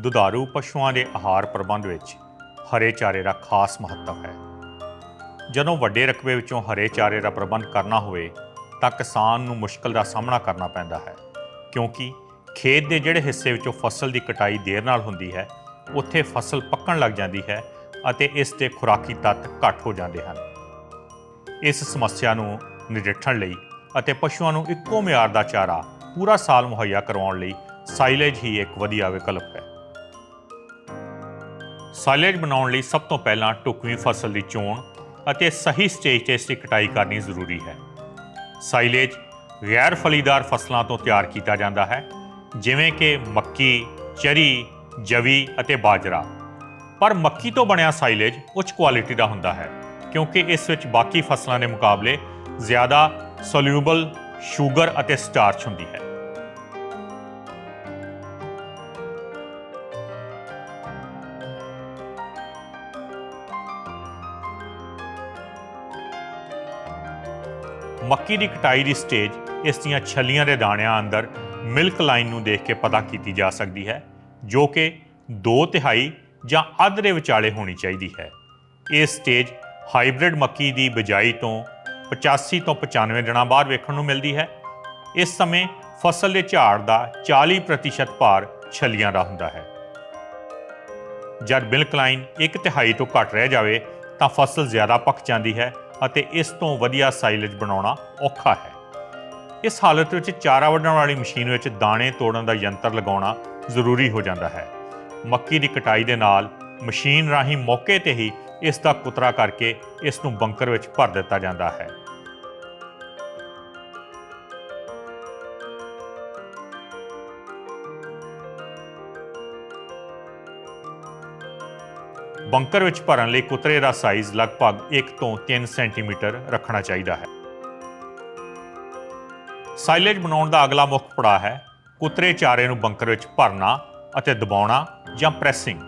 ਦੁਧਾਰੂ ਪਸ਼ੂਆਂ ਦੇ ਆਹਾਰ ਪ੍ਰਬੰਧ ਵਿੱਚ ਹਰੇ ਚਾਰੇ ਦਾ ਖਾਸ ਮਹੱਤਵ ਹੈ। ਜਦੋਂ ਵੱਡੇ ਰਕਬੇ ਵਿੱਚੋਂ ਹਰੇ ਚਾਰੇ ਦਾ ਪ੍ਰਬੰਧ ਕਰਨਾ ਹੋਵੇ, ਤਾਂ ਕਿਸਾਨ ਨੂੰ ਮੁਸ਼ਕਲ ਦਾ ਸਾਹਮਣਾ ਕਰਨਾ ਪੈਂਦਾ ਹੈ, ਕਿਉਂਕਿ ਖੇਤ ਦੇ ਜਿਹੜੇ ਹਿੱਸੇ ਵਿੱਚੋਂ ਫਸਲ ਦੀ ਕਟਾਈ ਦੇਰ ਨਾਲ ਹੁੰਦੀ ਹੈ, ਉੱਥੇ ਫਸਲ ਪੱਕਣ ਲੱਗ ਜਾਂਦੀ ਹੈ ਅਤੇ ਇਸ ਦੇ ਖੁਰਾਕੀ ਤੱਤ ਘੱਟ ਹੋ ਜਾਂਦੇ ਹਨ। ਇਸ ਸਮੱਸਿਆ ਨੂੰ ਨਜਿੱਠਣ ਲਈ ਅਤੇ ਪਸ਼ੂਆਂ ਨੂੰ ਇੱਕੋ ਮਿਆਰ ਦਾ ਚਾਰਾ ਪੂਰਾ ਸਾਲ ਮੁਹੱਈਆ ਕਰਵਾਉਣ ਲਈ ਸਾਈਲੇਜ ਹੀ ਇੱਕ ਵਧੀਆ ਵਿਕਲਪ ਹੈ। ਸਾਈਲੇਜ ਬਣਾਉਣ ਲਈ ਸਭ ਤੋਂ ਪਹਿਲਾਂ ਢੁਕਵੀਂ ਫਸਲ ਦੀ ਚੋਣ ਅਤੇ ਸਹੀ ਸਟੇਜ ਤੇ ਇਸ ਦੀ ਕਟਾਈ ਕਰਨੀ ਜ਼ਰੂਰੀ ਹੈ। ਸਾਈਲੇਜ ਗੈਰ ਫਲੀਦਾਰ ਫਸਲਾਂ ਤੋਂ ਤਿਆਰ ਕੀਤਾ ਜਾਂਦਾ ਹੈ, ਜਿਵੇਂ ਕਿ ਮੱਕੀ, ਚਰੀ, ਜਵੀ ਅਤੇ ਬਾਜਰਾ। ਪਰ ਮੱਕੀ ਤੋਂ ਬਣਿਆ ਸਾਈਲੇਜ ਉੱਚ ਕੁਆਲਿਟੀ ਦਾ ਹੁੰਦਾ ਹੈ, ਕਿਉਂਕਿ ਇਸ ਵਿੱਚ ਬਾਕੀ ਫਸਲਾਂ ਦੇ ਮੁਕਾਬਲੇ ਜ਼ਿਆਦਾ ਸੋਲਿਊਬਲ ਸ਼ੂਗਰ ਅਤੇ ਸਟਾਰਚ ਹੁੰਦੀ ਹੈ। ਮੱਕੀ ਦੀ ਕਟਾਈ ਦੀ ਸਟੇਜ ਇਸ ਦੀਆਂ ਛੱਲੀਆਂ ਦੇ ਦਾਣਿਆਂ ਅੰਦਰ ਮਿਲਕ ਲਾਈਨ ਨੂੰ ਦੇਖ ਕੇ ਪਤਾ ਕੀਤੀ ਜਾ ਸਕਦੀ ਹੈ, ਜੋ ਕਿ 2 ਤਿਹਾਈ ਜਾਂ ਅੱਧ ਦੇ ਵਿਚਾਲੇ ਹੋਣੀ ਚਾਹੀਦੀ ਹੈ। ਇਹ ਸਟੇਜ ਹਾਈਬ੍ਰਿਡ ਮੱਕੀ ਦੀ ਬਿਜਾਈ ਤੋਂ 85 ਤੋਂ 95 ਦਿਨਾਂ ਬਾਅਦ ਵੇਖਣ ਨੂੰ ਮਿਲਦੀ ਹੈ। ਇਸ ਸਮੇਂ ਫਸਲ ਦੇ ਝਾੜ ਦਾ 40% ਭਾਰ ਛੱਲੀਆਂ ਦਾ ਹੁੰਦਾ ਹੈ। ਜਦ ਮਿਲਕ ਲਾਈਨ ਇੱਕ ਤਿਹਾਈ ਤੋਂ ਘੱਟ ਰਹਿ ਜਾਵੇ, ਤਾਂ ਫਸਲ ਜ਼ਿਆਦਾ ਪੱਕ ਜਾਂਦੀ ਹੈ ਅਤੇ ਇਸ ਤੋਂ ਵਧੀਆ ਸਾਈਲੇਜ ਬਣਾਉਣਾ ਔਖਾ ਹੈ। ਇਸ ਹਾਲਤ ਵਿੱਚ ਚਾਰਾ ਵੱਢਣ ਵਾਲੀ ਮਸ਼ੀਨ ਵਿੱਚ ਦਾਣੇ ਤੋੜਨ ਦਾ ਯੰਤਰ ਲਗਾਉਣਾ ਜ਼ਰੂਰੀ ਹੋ ਜਾਂਦਾ ਹੈ। ਮੱਕੀ ਦੀ ਕਟਾਈ ਦੇ ਨਾਲ ਮਸ਼ੀਨ ਰਾਹੀਂ ਮੌਕੇ ਤੇ ਹੀ ਇਸ ਦਾ ਕੁਤਰਾ ਕਰਕੇ ਇਸ ਨੂੰ ਬੰਕਰ ਵਿੱਚ ਭਰ ਦਿੱਤਾ ਜਾਂਦਾ ਹੈ। ਬੰਕਰ ਵਿੱਚ ਭਰਨ ਲਈ ਕੁਤਰੇ ਦਾ ਸਾਈਜ਼ ਲਗਭਗ 1 ਤੋਂ 3 ਸੈਂਟੀਮੀਟਰ ਰੱਖਣਾ ਚਾਹੀਦਾ ਹੈ। ਸਾਈਲੇਜ ਬਣਾਉਣ ਦਾ ਅਗਲਾ ਮੁੱਖ ਪੜਾਅ ਹੈ ਕੁਤਰੇ ਚਾਰੇ ਨੂੰ ਬੰਕਰ ਵਿੱਚ ਭਰਨਾ ਅਤੇ ਦਬਾਉਣਾ ਜਾਂ ਪ੍ਰੈਸਿੰਗ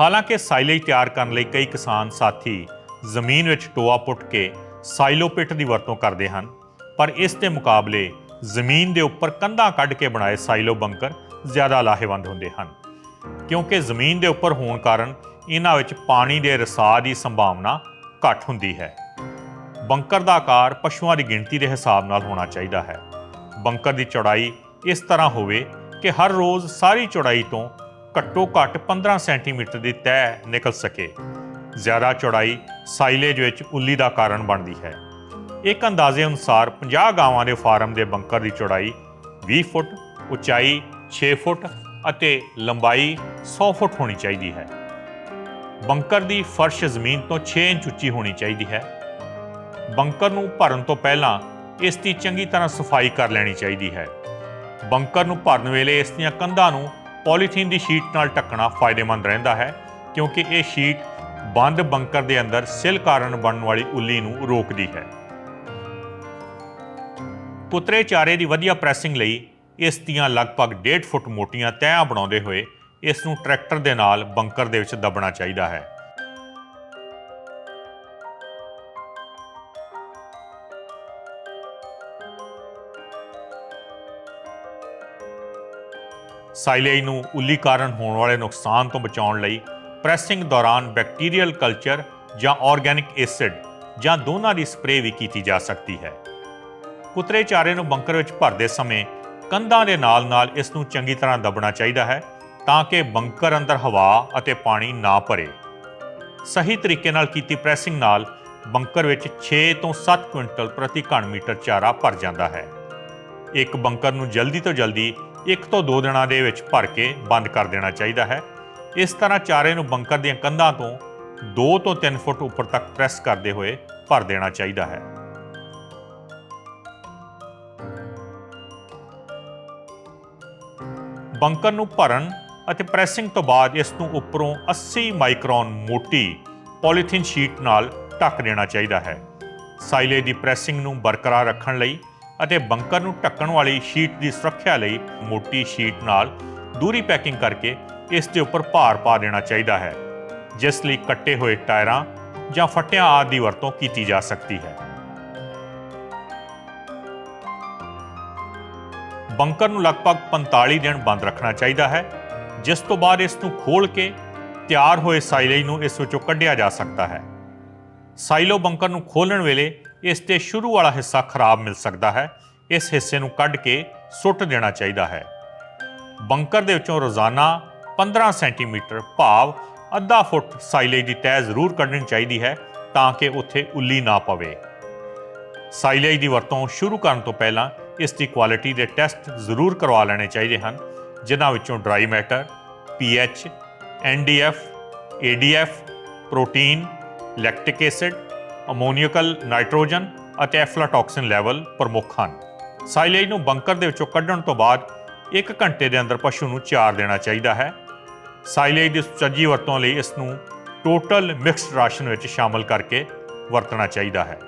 ਹਾਲਾਂਕਿ ਸਾਈਲੇਜ ਤਿਆਰ ਕਰਨ ਲਈ ਕਈ ਕਿਸਾਨ ਸਾਥੀ ਜ਼ਮੀਨ ਵਿੱਚ ਟੋਆ ਪੁੱਟ ਕੇ ਸਾਈਲੋ ਪਿੱਟ ਦੀ ਵਰਤੋਂ ਕਰਦੇ ਹਨ, ਪਰ ਇਸ ਦੇ ਮੁਕਾਬਲੇ ਜ਼ਮੀਨ ਦੇ ਉੱਪਰ ਕੰਧਾਂ ਕੱਢ ਕੇ ਬਣਾਏ ਸਾਈਲੋ ਬੰਕਰ ਜ਼ਿਆਦਾ ਲਾਹੇਵੰਦ ਹੁੰਦੇ ਹਨ, ਕਿਉਂਕਿ ਜ਼ਮੀਨ ਦੇ ਉੱਪਰ ਹੋਣ ਕਾਰਨ ਇਹਨਾਂ ਵਿੱਚ ਪਾਣੀ ਦੇ ਰਸਾਅ ਦੀ ਸੰਭਾਵਨਾ ਘੱਟ ਹੁੰਦੀ ਹੈ। ਬੰਕਰ ਦਾ ਆਕਾਰ ਪਸ਼ੂਆਂ ਦੀ ਗਿਣਤੀ ਦੇ ਹਿਸਾਬ ਨਾਲ ਹੋਣਾ ਚਾਹੀਦਾ ਹੈ। ਬੰਕਰ ਦੀ ਚੌੜਾਈ ਇਸ ਤਰ੍ਹਾਂ ਹੋਵੇ ਕਿ ਹਰ ਰੋਜ਼ ਸਾਰੀ ਚੌੜਾਈ ਤੋਂ ਘੱਟੋ ਘੱਟ 15 ਸੈਂਟੀਮੀਟਰ ਦੀ ਤੈਅ ਨਿਕਲ ਸਕੇ। ਜ਼ਿਆਦਾ ਚੌੜਾਈ ਸਾਈਲੇਜ ਵਿੱਚ ਉੱਲੀ ਦਾ ਕਾਰਨ ਬਣਦੀ ਹੈ। ਇੱਕ ਅੰਦਾਜ਼ੇ ਅਨੁਸਾਰ 50 ਗਾਵਾਂ ਦੇ ਫਾਰਮ ਦੇ ਬੰਕਰ ਦੀ ਚੌੜਾਈ 20 ਫੁੱਟ, ਉਚਾਈ 6 ਫੁੱਟ ਅਤੇ ਲੰਬਾਈ 100 ਫੁੱਟ ਹੋਣੀ ਚਾਹੀਦੀ ਹੈ। ਬੰਕਰ ਦੀ ਫਰਸ਼ ਜ਼ਮੀਨ ਤੋਂ 6 ਇੰਚ ਉੱਚੀ ਹੋਣੀ ਚਾਹੀਦੀ ਹੈ। ਬੰਕਰ ਨੂੰ ਭਰਨ ਤੋਂ ਪਹਿਲਾਂ ਇਸ ਦੀ ਚੰਗੀ ਤਰ੍ਹਾਂ ਸਫ਼ਾਈ ਕਰ ਲੈਣੀ ਚਾਹੀਦੀ ਹੈ। ਬੰਕਰ ਨੂੰ ਭਰਨ ਵੇਲੇ ਇਸ ਦੀਆਂ ਕੰਧਾਂ ਨੂੰ ਪੋਲੀਥੀਨ ਦੀ ਸ਼ੀਟ ਨਾਲ ਢੱਕਣਾ ਫਾਇਦੇਮੰਦ ਰਹਿੰਦਾ ਹੈ, ਕਿਉਂਕਿ ਇਹ ਸ਼ੀਟ ਬੰਦ ਬੰਕਰ ਦੇ ਅੰਦਰ ਸਿਲ ਕਾਰਨ ਬਣਨ ਵਾਲੀ ਉੱਲੀ ਨੂੰ ਰੋਕਦੀ ਹੈ। ਕੁਤਰੇ ਚਾਰੇ ਦੀ ਵਧੀਆ ਪ੍ਰੈਸਿੰਗ ਲਈ ਇਸ ਦੀਆਂ ਲਗਭਗ 1.5 ਫੁੱਟ ਮੋਟੀਆਂ ਤਹਿਆਂ ਬਣਾਉਂਦੇ ਹੋਏ ਇਸ ਨੂੰ ਟਰੈਕਟਰ ਦੇ ਨਾਲ ਬੰਕਰ ਦੇ ਵਿੱਚ ਦਬਣਾ ਚਾਹੀਦਾ ਹੈ। ਸਾਈਲੇਜ ਨੂੰ ਉੱਲੀ ਕਾਰਨ ਹੋਣ ਵਾਲੇ ਨੁਕਸਾਨ ਤੋਂ ਬਚਾਉਣ ਲਈ ਪ੍ਰੈਸਿੰਗ ਦੌਰਾਨ ਬੈਕਟੀਰੀਅਲ ਕਲਚਰ ਜਾਂ ਆਰਗੈਨਿਕ ਐਸਿਡ ਜਾਂ ਦੋਨਾਂ ਦੀ ਸਪਰੇਅ ਵੀ ਕੀਤੀ ਜਾ ਸਕਦੀ ਹੈ। ਕੁਤਰੇ ਚਾਰੇ ਨੂੰ ਬੰਕਰ ਵਿੱਚ ਭਰਦੇ ਸਮੇਂ ਕੰਧਾਂ ਦੇ ਨਾਲ-ਨਾਲ ਇਸ ਨੂੰ ਚੰਗੀ ਤਰ੍ਹਾਂ ਦਬਣਾ ਚਾਹੀਦਾ ਹੈ ਤਾਂ ਕਿ ਬੰਕਰ ਅੰਦਰ ਹਵਾ ਅਤੇ ਪਾਣੀ ਨਾ ਭਰੇ। ਸਹੀ ਤਰੀਕੇ ਨਾਲ ਕੀਤੀ ਪ੍ਰੈਸਿੰਗ ਨਾਲ ਬੰਕਰ ਵਿੱਚ 6 ਤੋਂ 7 ਕੁਇੰਟਲ ਪ੍ਰਤੀ ਘਣ ਮੀਟਰ ਚਾਰਾ ਭਰ ਜਾਂਦਾ ਹੈ। ਇੱਕ ਬੰਕਰ ਨੂੰ ਜਲਦੀ ਤੋਂ ਜਲਦੀ ਇੱਕ ਤੋਂ ਦੋ ਦਿਨਾਂ ਦੇ ਵਿੱਚ ਭਰ ਕੇ ਬੰਦ ਕਰ ਦੇਣਾ ਚਾਹੀਦਾ ਹੈ। ਇਸ ਤਰ੍ਹਾਂ ਚਾਰੇ ਨੂੰ ਬੰਕਰ ਦੀਆਂ ਕੰਧਾਂ ਤੋਂ 2 ਤੋਂ 3 ਫੁੱਟ ਉੱਪਰ ਤੱਕ ਪ੍ਰੈਸ ਕਰਦੇ ਹੋਏ ਭਰ ਦੇਣਾ ਚਾਹੀਦਾ ਹੈ। ਬੰਕਰ ਨੂੰ ਭਰਨ ਅਤੇ ਪ੍ਰੈਸਿੰਗ ਤੋਂ ਬਾਅਦ ਇਸ ਨੂੰ ਉੱਪਰੋਂ 80 ਮਾਈਕਰੋਨ ਮੋਟੀ ਪੋਲੀਥੀਨ ਸ਼ੀਟ ਨਾਲ ਢੱਕ ਦੇਣਾ ਚਾਹੀਦਾ ਹੈ। ਸਾਈਲੇ ਦੀ ਪ੍ਰੈਸਿੰਗ ਨੂੰ ਬਰਕਰਾਰ ਰੱਖਣ ਲਈ ਅਤੇ ਬੰਕਰ ਨੂੰ ਢੱਕਣ ਵਾਲੀ ਸ਼ੀਟ ਦੀ ਸੁਰੱਖਿਆ ਲਈ ਮੋਟੀ ਸ਼ੀਟ ਨਾਲ ਦੂਰੀ ਪੈਕਿੰਗ ਕਰਕੇ ਇਸ ਦੇ ਉੱਪਰ ਭਾਰ ਪਾ ਦੇਣਾ ਚਾਹੀਦਾ ਹੈ, ਜਿਸ ਲਈ ਕੱਟੇ ਹੋਏ ਟਾਇਰਾਂ ਜਾਂ ਫੱਟਿਆਂ ਆਦਿ ਦੀ ਵਰਤੋਂ ਕੀਤੀ ਜਾ ਸਕਦੀ ਹੈ। ਬੰਕਰ ਨੂੰ ਲਗਭਗ 45 ਦਿਨ ਬੰਦ ਰੱਖਣਾ ਚਾਹੀਦਾ ਹੈ ਜਿਸ ਤੋਂ ਬਾਅਦ ਇਸ ਨੂੰ ਖੋਲ ਕੇ ਤਿਆਰ ਹੋਏ ਸਾਈਲੇਜ ਨੂੰ ਇਸ ਵਿੱਚੋਂ ਕੱਢਿਆ ਜਾ ਸਕਦਾ ਹੈ। ਸਾਈਲੋ ਬੰਕਰ ਨੂੰ ਖੋਲਣ ਵੇਲੇ ਇਸ ਤੇ ਸ਼ੁਰੂ ਵਾਲਾ ਹਿੱਸਾ ਖਰਾਬ ਮਿਲ ਸਕਦਾ ਹੈ। ਇਸ ਹਿੱਸੇ ਨੂੰ ਕੱਢ ਕੇ ਸੁੱਟ ਦੇਣਾ ਚਾਹੀਦਾ ਹੈ। ਬੰਕਰ ਦੇ ਵਿੱਚੋਂ ਰੋਜ਼ਾਨਾ 15 ਸੈਂਟੀਮੀਟਰ ਭਾਵ ਅੱਧਾ ਫੁੱਟ ਸਾਈਲੇਜ ਦੀ ਤੈਅ ਜ਼ਰੂਰ ਕੱਢਣੀ ਚਾਹੀਦੀ ਹੈ ਤਾਂ ਕਿ ਉੱਥੇ ਉੱਲੀ ਨਾ ਪਵੇ। ਸਾਈਲੇਜ ਦੀ ਵਰਤੋਂ ਸ਼ੁਰੂ ਕਰਨ ਤੋਂ ਪਹਿਲਾਂ ਇਸ ਦੀ ਕੁਆਲਿਟੀ ਦੇ ਟੈਸਟ ਜ਼ਰੂਰ ਕਰਵਾ ਲੈਣੇ ਚਾਹੀਦੇ ਹਨ। ਜਿਨ੍ਹਾਂ ਵਿੱਚੋਂ dry matter pH NDF ADF protein lactic acid ammoniacal nitrogen ਅਤੇ ਐਫਲਾਟੌਕਸਿਨ ਲੈਵਲ ਪ੍ਰਮੁੱਖ ਹਨ। ਸਾਈਲੇਜ ਨੂੰ ਬੰਕਰ ਦੇ ਵਿੱਚੋਂ ਕੱਢਣ ਤੋਂ ਬਾਅਦ 1 ਘੰਟੇ ਦੇ ਅੰਦਰ ਪਸ਼ੂ ਨੂੰ ਚਾਰ ਦੇਣਾ ਚਾਹੀਦਾ ਹੈ। ਸਾਈਲੇਜ ਦੀ ਸੁਚੱਜੀ ਵਰਤੋਂ ਲਈ ਇਸ ਨੂੰ ਟੋਟਲ ਮਿਕਸਡ ਰਾਸ਼ਨ ਵਿੱਚ ਸ਼ਾਮਲ ਕਰਕੇ ਵਰਤਣਾ ਚਾਹੀਦਾ ਹੈ।